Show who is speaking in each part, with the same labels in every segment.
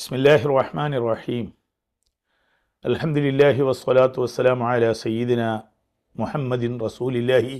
Speaker 1: ബിസ്മില്ലാഹി റഹ്മാൻ റഹീം അലഹമുല്ലാഹി വസ്സലാത്തു വസ്സലാം അല സയ്യിദിന മുഹമ്മദിൻ റസൂലില്ലാഹി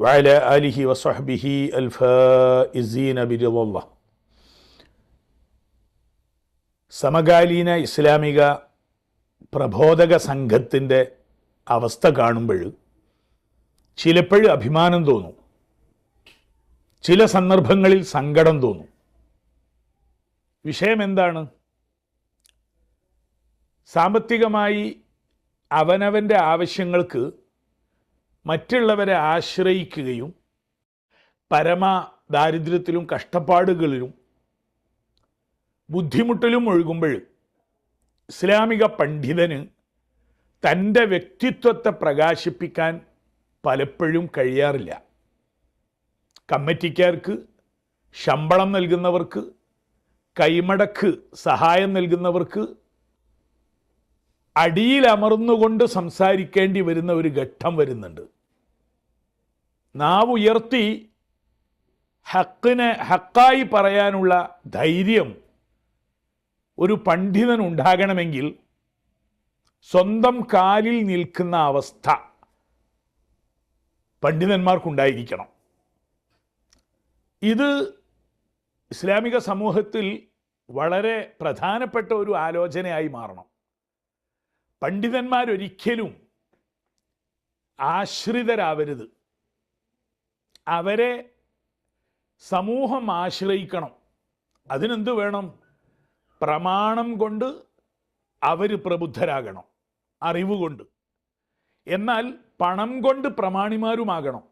Speaker 1: വഅല ആലിഹി വസഹബിഹി അൽഫീന ബിരിദ സമകാലീന ഇസ്ലാമിക പ്രബോധക സംഘത്തിന്റെ അവസ്ഥ കാണുമ്പോൾ ചിലപ്പോഴും അഭിമാനം തോന്നും. ചില സന്ദർഭങ്ങളിൽ സങ്കടം തോന്നും. വിഷയം എന്താണ്? സാമ്പത്തികമായി അവനവന്റെ ആവശ്യങ്ങൾക്ക് മറ്റുള്ളവരെ ആശ്രയിക്കുകയും പരമ ദാരിദ്ര്യത്തിലും കഷ്ടപ്പാടുകളിലും ബുദ്ധിമുട്ടിലും ഒഴുകുമ്പോൾ ഇസ്ലാമിക പണ്ഡിതന് തന്റെ വ്യക്തിത്വത്തെ പ്രകാശിപ്പിക്കാൻ പലപ്പോഴും കഴിയാറില്ല. കമ്മിറ്റിക്കാർക്ക് ശമ്പളം നൽകുന്നവർക്ക് കൈമടക്ക് സഹായം നൽകുന്നവർക്ക് അടിയിൽ അമർന്നുകൊണ്ട് സംസാരിക്കേണ്ടി വരുന്ന ഒരു ഘട്ടം വരുന്നുണ്ട്. നാവ് ഉയർത്തി ഹക്കിനെ ഹക്കായി പറയാനുള്ള ധൈര്യം ഒരു പണ്ഡിതൻ ഉണ്ടാകണമെങ്കിൽ സ്വന്തം കാലിൽ നിൽക്കുന്ന അവസ്ഥ പണ്ഡിതന്മാർക്കുണ്ടായിരിക്കണം. ഇത് ഇസ്ലാമിക സമൂഹത്തിൽ വളരെ പ്രധാനപ്പെട്ട ഒരു ആലോചനയായി മാറണം. പണ്ഡിതന്മാരൊരിക്കലും ആശ്രിതരാവരുത്. അവരെ സമൂഹം ആശ്രയിക്കണം. അതിനെന്ത് വേണം? പ്രമാണം കൊണ്ട് അവർ പ്രബുദ്ധരാകണം. അറിവ് കൊണ്ട്. എന്നാൽ പണം കൊണ്ട് പ്രമാണിമാരുമാകണം.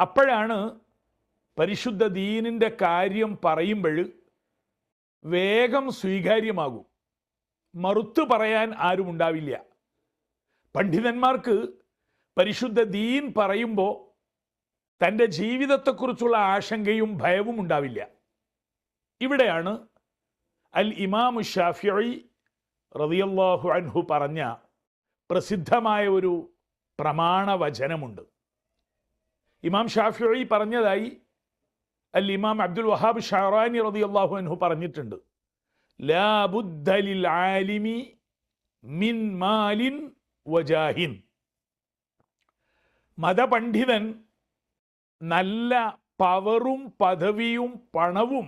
Speaker 1: അപ്പോഴാണ് പരിശുദ്ധ ദീനിന്റെ കാര്യം പറയുമ്പോൾ വേഗം സ്വീകാര്യമാകും. മറുത്തു പറയാൻ ആരും ഉണ്ടാവില്ല. പണ്ഡിതന്മാർക്ക് പരിശുദ്ധ ദീൻ പറയുമ്പോൾ തന്റെ ജീവിതത്തെക്കുറിച്ചുള്ള ആശങ്കയും ഭയവും ഉണ്ടാവില്ല. ഇവിടെയാണ് അൽ ഇമാമു ഷാഫിഇ റതിയല്ലാഹു അൻഹു പറഞ്ഞ പ്രസിദ്ധമായ ഒരു പ്രമാണവചനമുണ്ട്. ഇമാം ഷാഫിഇ പറഞ്ഞതായി അൽ ഇമാം അബ്ദുൽ വഹാബ് ഷാറാനി റതി അള്ളാഹു അൻഹു പറഞ്ഞിട്ടുണ്ട് ലാ ബുദ്ദ ലിൽ ആലിമി മിൻ മാലിൻ വജാഹിൻ മതപണ്ഡിതൻ നല്ല പവറും പദവിയും പണവും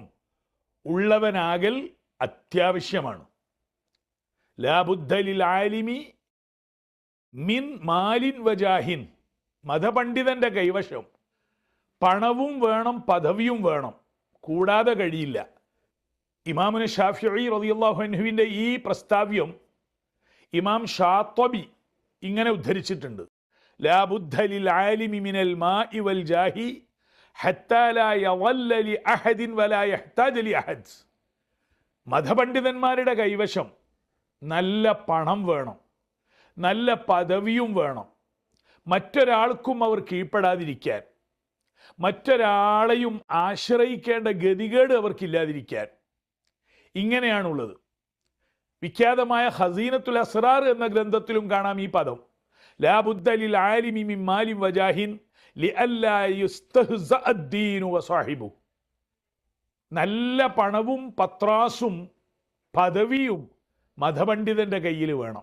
Speaker 1: ഉള്ളവനാകൽ അത്യാവശ്യമാണ്. ലാ ബുദ്ദ ലിൽ ആലിമി മിൻ മാലിൻ വജാഹിൻ മതപണ്ഡിതന്റെ കൈവശം പണവും വേണം പദവിയും വേണം. കൂടാതെ കഴിയില്ല. ഇമാമുന് ഷാഫി റളിയല്ലാഹു അൻഹുവിന്റെ ഈ പ്രസ്താവ്യം ഇമാം ഷാത്വബി ഇങ്ങനെ ഉദ്ധരിച്ചിട്ടുണ്ട്. ലാ ബുദ്ധ ലിൽ ആലിമി മിനൽ മാഇ വൽ ജാഹി മതപണ്ഡിതന്മാരുടെ കൈവശം നല്ല പണം വേണം നല്ല പദവിയും വേണം. മറ്റൊരാൾക്കും അവർ കീഴ്പ്പെടാതിരിക്കാൻ മറ്റൊരാളെയും ആശ്രയിക്കേണ്ട ഗതികേട് അവർക്കില്ലാതിരിക്കാൻ ഇങ്ങനെയാണുള്ളത്. വിഖ്യാതമായ ഹസീനത്തുൽ അസ്റാർ എന്ന ഗ്രന്ഥത്തിലും കാണാം ഈ പദം. ലാബുദ്ദലിൽ ആലിമി മാലിം വജാഹിൻ സാഹിബു. നല്ല പണവും പത്രാസും പദവിയും മതപണ്ഡിതന്റെ കയ്യിൽ വേണം.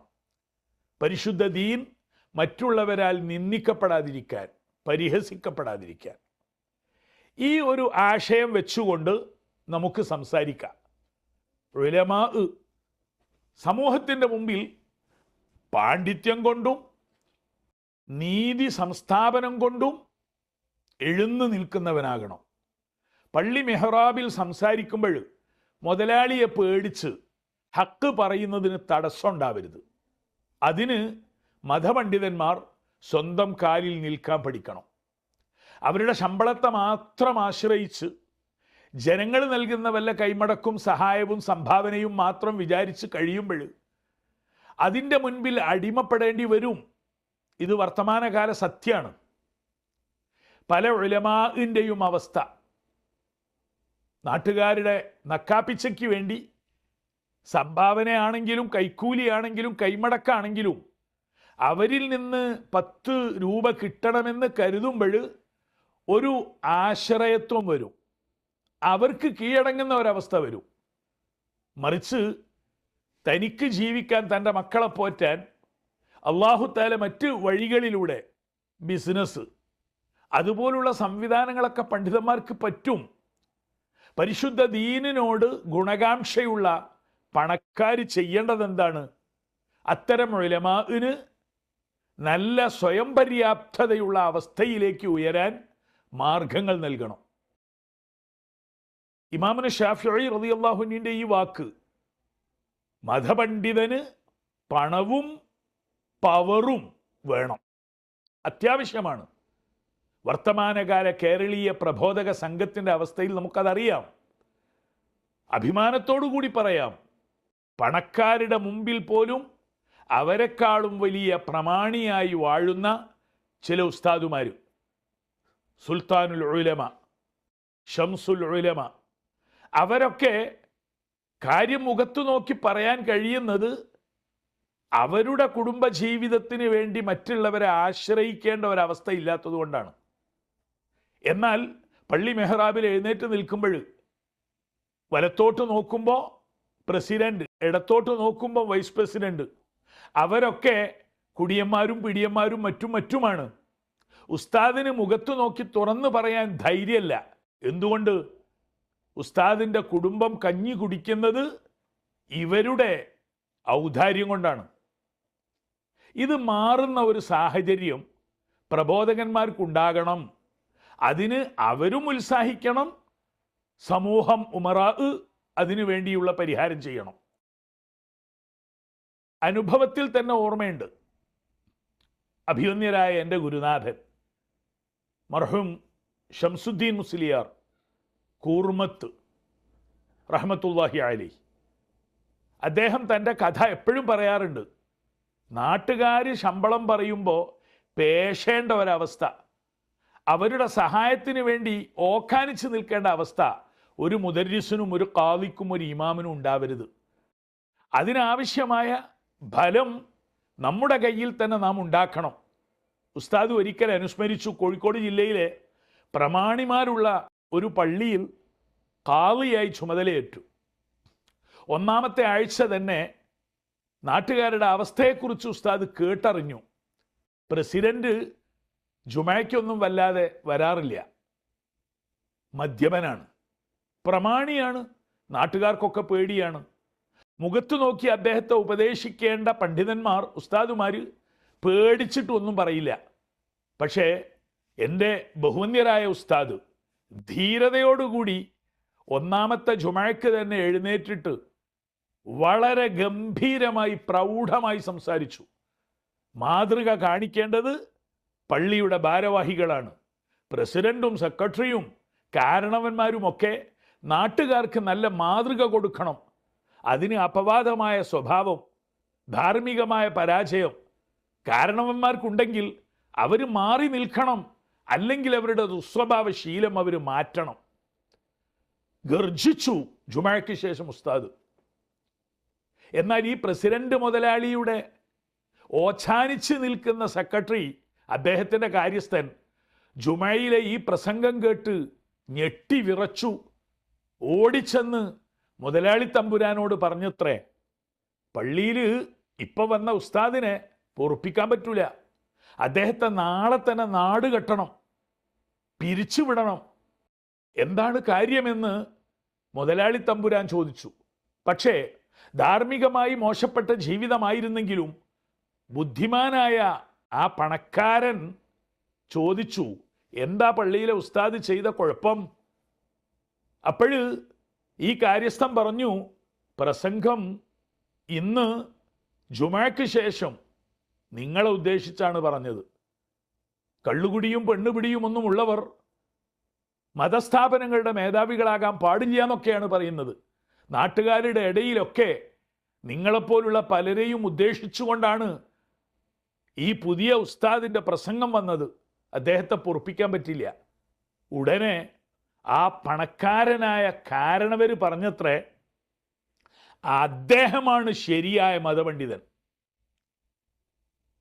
Speaker 1: പരിശുദ്ധ ദീൻ മറ്റുള്ളവരാൽ നിന്ദിക്കപ്പെടാതിരിക്കാൻ പരിഹസിക്കപ്പെടാതിരിക്കാൻ. ഈ ഒരു ആശയം വെച്ചുകൊണ്ട് നമുക്ക് സംസാരിക്കാം. ഉലമാ സമൂഹത്തിന്റെ മുമ്പിൽ പാണ്ഡിത്യം കൊണ്ടും നീതി സംസ്ഥാപനം കൊണ്ടും എഴുന്നു നിൽക്കുന്നവനാകണം. പള്ളി മെഹ്റാബിൽ സംസാരിക്കുമ്പോൾ മുതലാളിയെ പേടിച്ച് ഹക്ക് പറയുന്നതിന് തടസ്സമുണ്ടാവരുത് അതിന് മതപണ്ഡിതന്മാർ സ്വന്തം കാലിൽ നിൽക്കാൻ പഠിക്കണം. അവരുടെ ശമ്പളത്തെ മാത്രം ആശ്രയിച്ച് ജനങ്ങൾ നൽകുന്ന വല്ല കൈമടക്കും സഹായവും സംഭാവനയും മാത്രം വിചാരിച്ച് കഴിയുമ്പോൾ അതിന്റെ മുൻപിൽ അടിമപ്പെടേണ്ടി വരും. ഇത് വർത്തമാനകാല സത്യമാണ്. പല ഉലമാന്റെയും അവസ്ഥ. നാട്ടുകാരുടെ നക്കാപ്പിച്ചയ്ക്ക് വേണ്ടി സംഭാവനയാണെങ്കിലും കൈക്കൂലിയാണെങ്കിലും കൈമടക്കാണെങ്കിലും അവരിൽ നിന്ന് പത്ത് രൂപ കിട്ടണമെന്ന് കരുതുമ്പോൾ ഒരു ആശ്രയത്വം വരും. അവർക്ക് കീഴടങ്ങുന്ന ഒരവസ്ഥ വരും. മറിച്ച് തനിക്ക് ജീവിക്കാൻ തന്റെ മക്കളെ പോറ്റാൻ അള്ളാഹുത്താല മറ്റ് വഴികളിലൂടെ ബിസിനസ് അതുപോലുള്ള സംവിധാനങ്ങളൊക്കെ പണ്ഡിതന്മാർക്ക് പറ്റും. പരിശുദ്ധ ദീനിനോട് ഗുണകാംക്ഷയുള്ള പണക്കാർ ചെയ്യേണ്ടത് എന്താണ് അത്തരം നല്ല സ്വയം പര്യാപ്തതയുള്ള അവസ്ഥയിലേക്ക് ഉയരാൻ മാർഗങ്ങൾ നൽകണം. ഇമാമിന് ഷാഫി റതിയല്ലാഹുവിന്റെ ഈ വാക്ക് മതപണ്ഡിതന് പണവും പവറും വേണം. അത്യാവശ്യമാണ്. വർത്തമാനകാല കേരളീയ പ്രബോധക സംഘത്തിന്റെ അവസ്ഥയിൽ നമുക്കതറിയാം. കൂടി പറയാം പണക്കാരുടെ മുമ്പിൽ പോലും അവരെക്കാളും വലിയ പ്രമാണിയായി വാഴുന്ന ചില ഉസ്താദുമാരും. സുൽത്താനുൽ ഉലമ ഷംസുൽ ഉലമ. അവരൊക്കെ കാര്യം മുഖത്തു നോക്കി പറയാൻ കഴിയുന്നത് അവരുടെ കുടുംബ ജീവിതത്തിന് വേണ്ടി മറ്റുള്ളവരെ ആശ്രയിക്കേണ്ട ഒരവസ്ഥ ഇല്ലാത്തതുകൊണ്ടാണ് എന്നാൽ പള്ളി മെഹ്റാബിൽ എഴുന്നേറ്റ് നിൽക്കുമ്പോൾ വലത്തോട്ട് നോക്കുമ്പോൾ പ്രസിഡന്റ് ഇടത്തോട്ട് നോക്കുമ്പോൾ വൈസ് പ്രസിഡന്റ് അവരൊക്കെ കുടിയന്മാരും പിടിയന്മാരും മറ്റും മറ്റുമാണ്. ഉസ്താദിന് മുഖത്തു നോക്കി തുറന്നു പറയാൻ ധൈര്യമല്ല. എന്തുകൊണ്ട്? ഉസ്താദിന്റെ കുടുംബം കഞ്ഞി കുടിക്കുന്നത് ഇവരുടെ ഔദാര്യം കൊണ്ടാണ്. ഇത് മാറുന്ന ഒരു സാഹചര്യം പ്രബോധകന്മാർക്കുണ്ടാകണം. അതിന് അവരും ഉത്സാഹിക്കണം. സമൂഹം ഉമറാ അതിനു വേണ്ടിയുള്ള പരിഹാരം ചെയ്യണം. അനുഭവത്തിൽ തന്നെ ഓർമ്മയുണ്ട്. അഭിമന്യരായ എന്റെ ഗുരുനാഥൻ. മർഹൂം ഷംസുദ്ദീൻ മുസ്ലിയാർ കൂർമത്ത് റഹ്മത്തുല്ലാഹി അലി അദ്ദേഹം തന്റെ കഥ എപ്പോഴും പറയാറുണ്ട് നാട്ടുകാർ ശമ്പളം പറയുമ്പോൾ പേശേണ്ട ഒരവസ്ഥ അവരുടെ സഹായത്തിന് വേണ്ടി ഓക്കാനിച്ച് നിൽക്കേണ്ട അവസ്ഥ ഒരു മുദരിസിനും ഒരു കാവിക്കും ഒരു ഇമാമിനും ഉണ്ടാവരുത്. അതിനാവശ്യമായ ഫലം നമ്മുടെ കയ്യിൽ തന്നെ നാം ഉണ്ടാക്കണം. ഉസ്താദ് ഒരിക്കൽ അനുസ്മരിച്ചു കോഴിക്കോട് ജില്ലയിലെ പ്രമാണിമാരുള്ള ഒരു പള്ളിയിൽ കാളിയായി ചുമതലയേറ്റു. ഒന്നാമത്തെ ആഴ്ച തന്നെ നാട്ടുകാരുടെ അവസ്ഥയെക്കുറിച്ച് ഉസ്താദ് കേട്ടറിഞ്ഞു. പ്രസിഡന്റ് ജുമയ്ക്കൊന്നും വല്ലാതെ വരാറില്ല. മദ്യപനാണ് പ്രമാണിയാണ്. നാട്ടുകാർക്കൊക്കെ പേടിയാണ്. മുഖത്ത് നോക്കി അദ്ദേഹത്തെ ഉപദേശിക്കേണ്ട പണ്ഡിതന്മാർ ഉസ്താദുമാർ പേടിച്ചിട്ടൊന്നും പറയില്ല. പക്ഷേ എന്റെ ബഹുവന്യരായ ഉസ്താദ് ധീരതയോടുകൂടി ഒന്നാമത്തെ ജുമഴക്ക് തന്നെ എഴുന്നേറ്റിട്ട് വളരെ ഗംഭീരമായി പ്രൗഢമായി സംസാരിച്ചു. മാതൃക കാണിക്കേണ്ടത് പള്ളിയുടെ ഭാരവാഹികളാണ്. പ്രസിഡന്റും സെക്രട്ടറിയും കാരണവന്മാരുമൊക്കെ നാട്ടുകാർക്ക് നല്ല മാതൃക കൊടുക്കണം. അതിന് അപവാദമായ സ്വഭാവം ധാർമ്മികമായ പരാജയം കാരണവന്മാർക്കുണ്ടെങ്കിൽ അവർ മാറി നിൽക്കണം. അല്ലെങ്കിൽ അവരുടെ ദുസ്വഭാവ ശീലം അവർ മാറ്റണം. ഗർജിച്ചു ജുമഴയ്ക്ക് ശേഷം ഉസ്താദ്. എന്നാൽ ഈ പ്രസിഡന്റ് മുതലാളിയുടെ ഓച്ഛാനിച്ച് നിൽക്കുന്ന സെക്രട്ടറി അദ്ദേഹത്തിന്റെ കാര്യസ്ഥൻ ജുമയിലെ ഈ പ്രസംഗം കേട്ട് ഞെട്ടി വിറച്ചു. ഓടിച്ചെന്ന് മുതലാളി തമ്പുരാനോട് പറഞ്ഞത്രേ പള്ളിയിൽ ഇപ്പം വന്ന ഉസ്താദിനെ പൊറുപ്പിക്കാൻ പറ്റൂല. അദ്ദേഹത്തെ നാളെ തന്നെ നാട് കെട്ടണം പിരിച്ചുവിടണം എന്താണ് കാര്യമെന്ന് മുതലാളി തമ്പുരാൻ ചോദിച്ചു. പക്ഷേ ധാർമ്മികമായി മോശപ്പെട്ട ജീവിതമായിരുന്നെങ്കിലും ബുദ്ധിമാനായ ആ പണക്കാരൻ ചോദിച്ചു എന്താ പള്ളിയിലെ ഉസ്താദ് ചെയ്ത കുഴപ്പം? അപ്പോഴ് ഈ കാര്യസ്ഥം പറഞ്ഞു പ്രസംഗം ഇന്ന് ജുമാക്ക് ശേഷം നിങ്ങളെ ഉദ്ദേശിച്ചാണ് പറഞ്ഞത്. കള്ളുകുടിയും പെണ്ണുപിടിയും ഒന്നും ഉള്ളവർ മതസ്ഥാപനങ്ങളുടെ മേധാവികളാകാൻ പാടില്ല എന്നൊക്കെയാണ് പറയുന്നത്. നാട്ടുകാരുടെ ഇടയിലൊക്കെ നിങ്ങളെപ്പോലുള്ള പലരെയും ഉദ്ദേശിച്ചുകൊണ്ടാണ് ഈ പുതിയ ഉസ്താദിന്റെ പ്രസംഗം വന്നത്. അദ്ദേഹത്തെ പൊറുപ്പിക്കാൻ പറ്റില്ല. ഉടനെ ആ പണക്കാരനായ കാരണവർ പറഞ്ഞത്രേ അദ്ദേഹമാണ് ശരിയായ മതപണ്ഡിതൻ.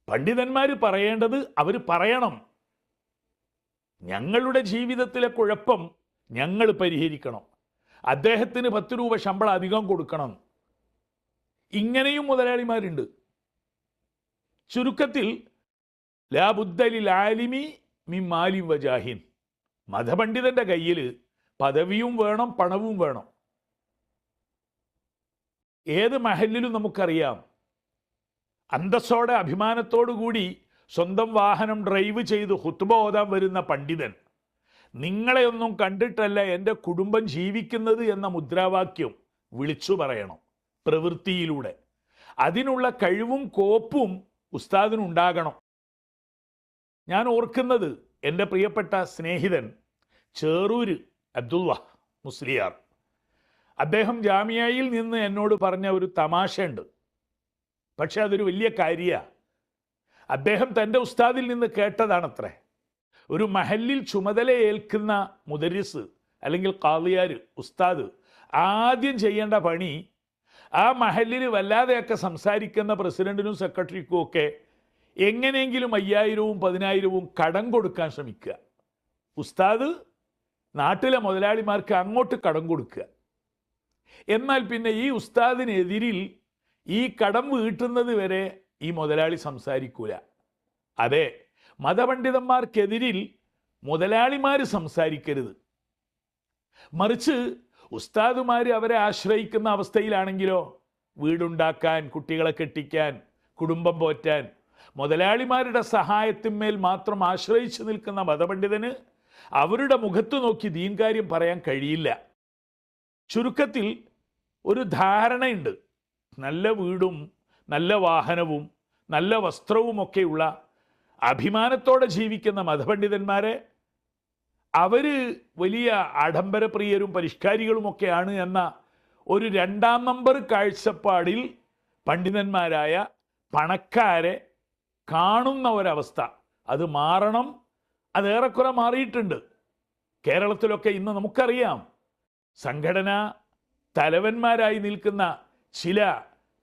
Speaker 1: പണ്ഡിതന്മാർ പറയേണ്ടത് അവർ പറയണം. ഞങ്ങളുടെ ജീവിതത്തിലെ കുഴപ്പം ഞങ്ങൾ പരിഹരിക്കണം. അദ്ദേഹത്തിന് പത്ത് രൂപ ശമ്പളം അധികം കൊടുക്കണം. ഇങ്ങനെയും മുതലാളിമാരുണ്ട്. ചുരുക്കത്തിൽ ലാബുദ്ദലിൽ ആലിമി മി മാലി വജാഹിൻ മതപണ്ഡിതന്റെ കയ്യിൽ പദവിയും വേണം പണവും വേണം. ഏത് മഹലിലും നമുക്കറിയാം അന്തസ്സോടെ അഭിമാനത്തോടുകൂടി സ്വന്തം വാഹനം ഡ്രൈവ് ചെയ്ത് ഹുത്തുബ ഓതാൻ വരുന്ന പണ്ഡിതൻ. നിങ്ങളെയൊന്നും കണ്ടിട്ടല്ല എന്റെ കുടുംബം ജീവിക്കുന്നത് എന്ന മുദ്രാവാക്യം വിളിച്ചു പറയണം പ്രവൃത്തിയിലൂടെ. അതിനുള്ള കഴിവും കോപ്പും ഉസ്താദിനുണ്ടാകണം. ഞാൻ ഓർക്കുന്നത് എന്റെ പ്രിയപ്പെട്ട സ്നേഹിതൻ ചേറൂര് അബ്ദുള്ള മുസ്ലിയാർ. അദ്ദേഹം ജാമ്യയിൽ നിന്ന് എന്നോട് പറഞ്ഞ ഒരു തമാശയുണ്ട്. പക്ഷെ അതൊരു വലിയ കാര്യമാണ് അദ്ദേഹം തന്റെ ഉസ്താദിൽ നിന്ന് കേട്ടതാണത്രേ. ഒരു മഹലിൽ ചുമതല ഏൽക്കുന്ന മുദരിസ് അല്ലെങ്കിൽ കാളിയാർ ഉസ്താദ് ആദ്യം ചെയ്യേണ്ട പണി ആ മഹലിൽ വല്ലാതെയൊക്കെ സംസാരിക്കുന്ന പ്രസിഡന്റിനും സെക്രട്ടറിക്കും ഒക്കെ എങ്ങനെയെങ്കിലും അയ്യായിരവും പതിനായിരവും കടം കൊടുക്കാൻ ശ്രമിക്കുക. ഉസ്താദ് നാട്ടിലെ മുതലാളിമാർക്ക് അങ്ങോട്ട് കടം കൊടുക്കുക. എന്നാൽ പിന്നെ ഈ ഉസ്താദിനെതിരിൽ ഈ കടം വീട്ടുന്നത് വരെ ഈ മുതലാളി സംസാരിക്കൂല. അതെ മതപണ്ഡിതന്മാർക്കെതിരിൽ മുതലാളിമാർ സംസാരിക്കരുത്. മറിച്ച് ഉസ്താദുമാർ അവരെ ആശ്രയിക്കുന്ന അവസ്ഥയിലാണെങ്കിലോ വീടുണ്ടാക്കാൻ കുട്ടികളെ കെട്ടിക്കാൻ കുടുംബം പോറ്റാൻ മുതലാളിമാരുടെ സഹായത്തിന്മേൽ മാത്രം ആശ്രയിച്ചു നിൽക്കുന്ന മതപണ്ഡിതന് അവരുടെ മുഖത്ത് നോക്കി ദീൻകാര്യം പറയാൻ കഴിയില്ല. ചുരുക്കത്തിൽ ഒരു ധാരണയുണ്ട്. നല്ല വീടും നല്ല വാഹനവും നല്ല വസ്ത്രവുമൊക്കെയുള്ള അഭിമാനത്തോടെ ജീവിക്കുന്ന മതപണ്ഡിതന്മാരെ അവർ വലിയ ആഡംബരപ്രിയരും പരിഷ്കാരികളുമൊക്കെയാണ് എന്ന ഒരു രണ്ടാം നമ്പർ കാഴ്ചപ്പാടിൽ പണ്ഡിതന്മാരായ പണക്കാരെ കാണുന്ന ഒരവസ്ഥ. അത് മാറണം. അത് ഏറെക്കുറെ മാറിയിട്ടുണ്ട്. കേരളത്തിലൊക്കെ ഇന്ന് നമുക്കറിയാം. സംഘടന തലവന്മാരായി നിൽക്കുന്ന ചില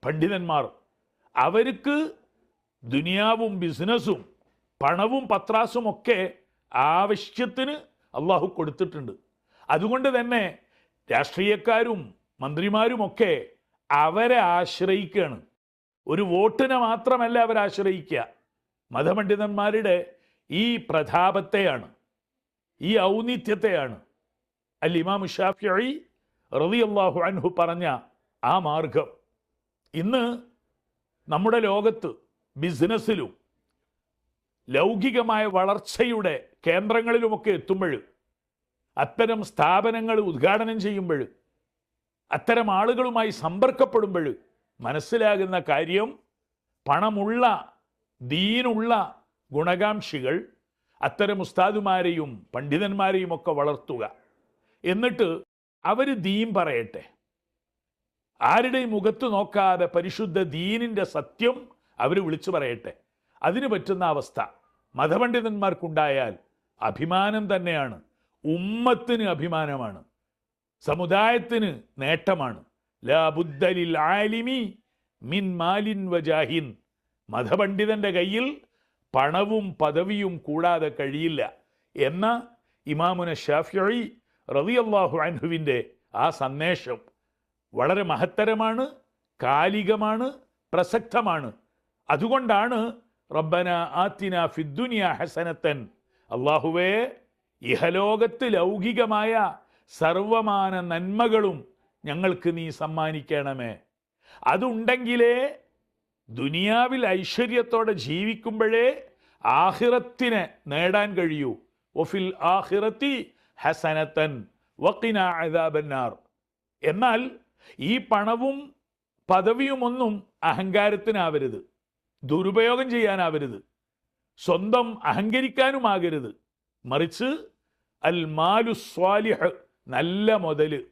Speaker 1: പണ്ഡിതന്മാർ അവർക്ക് ദുനിയാവും ബിസിനസ്സും പണവും പത്രാസും ഒക്കെ ആവശ്യത്തിന് അള്ളാഹു കൊടുത്തിട്ടുണ്ട്. അതുകൊണ്ട് തന്നെ രാഷ്ട്രീയക്കാരും മന്ത്രിമാരുമൊക്കെ അവരെ ആശ്രയിക്കുകയാണ് ഒരു വോട്ടിനെ മാത്രമല്ല അവർ ആശ്രയിക്കുക. മതപണ്ഡിതന്മാരുടെ ഈ പ്രതാപത്തെയാണ് ഈ ഔന്നിത്യത്തെയാണ്. അൽ ഇമാം ഷാഫിഈ അള്ളാഹു അൻഹു പറഞ്ഞ ആ മാർഗം. ഇന്ന് നമ്മുടെ ലോകത്ത് ബിസിനസ്സിലും ലൗകികമായ വളർച്ചയുടെ കേന്ദ്രങ്ങളിലുമൊക്കെ എത്തുമ്പോൾ അത്തരം സ്ഥാപനങ്ങൾ ഉദ്ഘാടനം ചെയ്യുമ്പോൾ അത്തരം ആളുകളുമായി സമ്പർക്കപ്പെടുമ്പോൾ മനസ്സിലാകുന്ന കാര്യം പണമുള്ള ദീനുള്ള ഗുണകാംക്ഷികൾ അത്തരം ഉസ്താദുമാരെയും പണ്ഡിതന്മാരെയും ഒക്കെ വളർത്തുക. എന്നിട്ട് അവർ ദീൻ പറയട്ടെ. ആരുടെയും മുഖത്ത് നോക്കാതെ പരിശുദ്ധ ദീനിന്റെ സത്യം അവർ വിളിച്ചു പറയട്ടെ? അതിന് പറ്റുന്ന അവസ്ഥ. മതപണ്ഡിതന്മാർക്കുണ്ടായാൽ അഭിമാനം തന്നെയാണ്. ഉമ്മത്തിന് അഭിമാനമാണ്. സമുദായത്തിന് നേട്ടമാണ്. ലാ ആലിമി മിൻ മാലിൻ വജാഹിൻ മതപണ്ഡിതന്റെ കയ്യിൽ പണവും പദവിയും കൂടാതെ കഴിയില്ല. എന്ന ഇമാമുന ഷാഫി റളിയല്ലാഹു അൻഹുവിന്റെ ആ സന്ദേശം വളരെ മഹത്തരമാണ് കാലികമാണ് പ്രസക്തമാണ്. അതുകൊണ്ടാണ് റബ്ബന ആത്തിന ഫിദ്ദുനിയ ഹസനത്തൻ. അള്ളാഹുവേ ഇഹലോകത്ത് ലൗകികമായ സർവമാന നന്മകളും ഞങ്ങൾക്ക് നീ സമ്മാനിക്കണമേ. അതുണ്ടെങ്കിലേ ദുനിയാവിൽ ഐശ്വര്യത്തോടെ ജീവിക്കുമ്പോഴേ ആഹിറത്തിനെ നേടാൻ കഴിയൂ. ഒഫിൽ ആഹിറത്തി ഹസനത്തൻ വക്കിന അദാബന്നാർ. എന്നാൽ ഈ പണവും പദവിയുമൊന്നും അഹങ്കാരത്തിനാവരുത്. ദുരുപയോഗം ചെയ്യാനാവരുത്. സ്വന്തം അഹങ്കരിക്കാനുമാകരുത്. മറിച്ച് അൽ മാലു സ്വാലിഹ് നല്ല മുതൽ.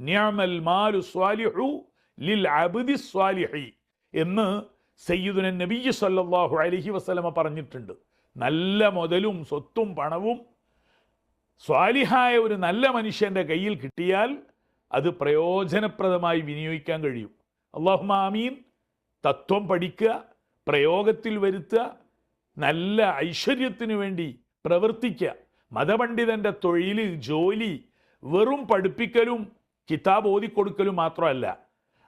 Speaker 1: ന്യാമൽ മാലു സ്വാലിഹു ലിൽ അബുദി സ്വാലിഹി എന്ന് സയ്യിദുന നബി സല്ലാഹു അലഹി വസ്ലമ പറഞ്ഞിട്ടുണ്ട്. നല്ല മുതലും സ്വത്തും പണവും സ്വാലിഹായ ഒരു നല്ല മനുഷ്യന്റെ കയ്യിൽ കിട്ടിയാൽ അത് പ്രയോജനപ്രദമായി വിനിയോഗിക്കാൻ കഴിയും. അള്ളാഹു ആമീൻ. തത്വം പഠിക്കുക പ്രയോഗത്തിൽ വരുത്തുക നല്ല ഐശ്വര്യത്തിനു വേണ്ടി പ്രവർത്തിക്കുക. മതപണ്ഡിതന്റെ തൊഴിൽ ജോലി വെറും പഠിപ്പിക്കലും കിതാബ് ഓതിക്കൊടുക്കലും മാത്രമല്ല.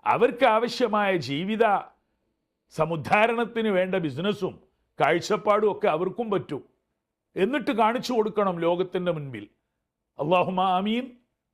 Speaker 1: അവർക്ക് ആവശ്യമായ ജീവിത സമുദ്ധാരണത്തിന് വേണ്ട ബിസിനസ്സും കാഴ്ചപ്പാടും ഒക്കെ അവർക്കും പറ്റും. എന്നിട്ട് കാണിച്ചു കൊടുക്കണം ലോകത്തിന്റെ മുൻപിൽ. അള്ളാഹുമ ആമീൻ.